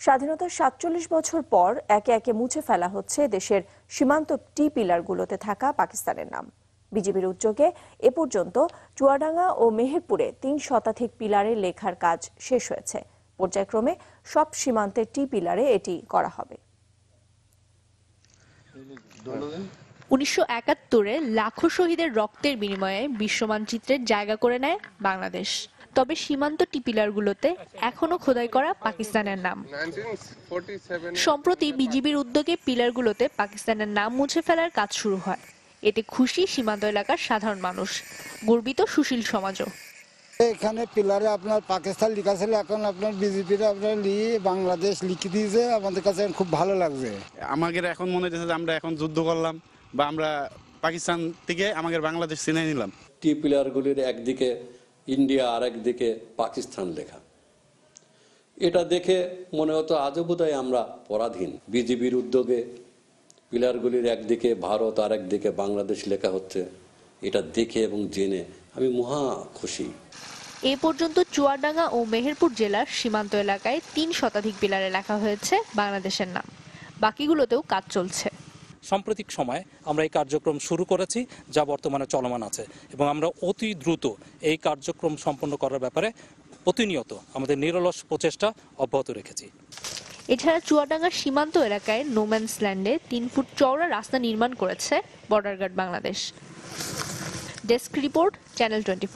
স্বাধীনতার সাতচল্লিশ বছর পর একে একে মুছে ফেলা হচ্ছে দেশের সীমান্ত টি পিলারগুলোতে থাকা পাকিস্তানের নাম। বিজেপির উদ্যোগে এ পর্যন্ত চুয়াডাঙ্গা ও মেহেরপুরে তিন শতাধিক পিলারে লেখার কাজ শেষ হয়েছে। পর্যায়ক্রমে সব সীমান্তের টি পিলারে এটি করা হবে। উনিশশো একাত্তরে লাখো শহীদের রক্তের বিনিময়ে বিশ্ব মানচিত্রের জায়গা করে নেয় বাংলাদেশ। তবে সীমান্ত টিপিলারগুলোতে এখনও খোদাই করা পাকিস্তানের নাম। সম্প্রতি বিজিবির উদ্যোগে পিলারগুলোতে পাকিস্তানের নাম মুছে ফেলার কাজ শুরু হয়। এতে খুশি সীমান্ত এলাকার সাধারণ মানুষ। গর্বিত সুশীল সমাজও। এখানে পিলারে আপনার পাকিস্তান লেখা ছিল এখন আপনার বিজেপির আপনার লিয়ে বাংলাদেশ লিখে দিয়েছে আমাদের কাছে খুব ভালো লাগছে। আমাদের এখন মনে হচ্ছে যে আমরা এখন যুদ্ধ করলাম বা আমরা পাকিস্তান থেকে আমাদের বাংলাদেশ চিনে নিলাম। টি পিলারগুলির একদিকে ইন্ডিয়া আর একদিকে পাকিস্তান লেখা। এটা দেখে মনে হতো আজও বোধহয় আমরা পরাধীন। বিজিবির উদ্যোগে পিলারগুলির একদিকে, ভারত আর একদিকে বাংলাদেশ লেখা হচ্ছে। এটা দেখে এবং জেনে আমি মহা খুশি। এ পর্যন্ত চুয়াডাঙ্গা ও মেহেরপুর জেলার সীমান্ত এলাকায় তিন শতাধিক পিলারে লেখা হয়েছে বাংলাদেশের নাম। বাকিগুলোতেও কাজ চলছে। সাম্প্রতিক সময়ে আমরা এই কার্যক্রম শুরু করেছি, যা বর্তমানে চলমান আছে। এবং আমরা অতি দ্রুত এই কার্যক্রম সম্পন্ন করার ব্যাপারে প্রতিনিয়ত আমাদের নিরলস প্রচেষ্টা অব্যাহত রেখেছি। এছাড়া চুয়াডাঙ্গার সীমান্ত এলাকায় নোম্যান্স ল্যান্ডে তিন ফুট চওড়া রাস্তা নির্মাণ করেছে border guard Bangladesh. Desk report channel twenty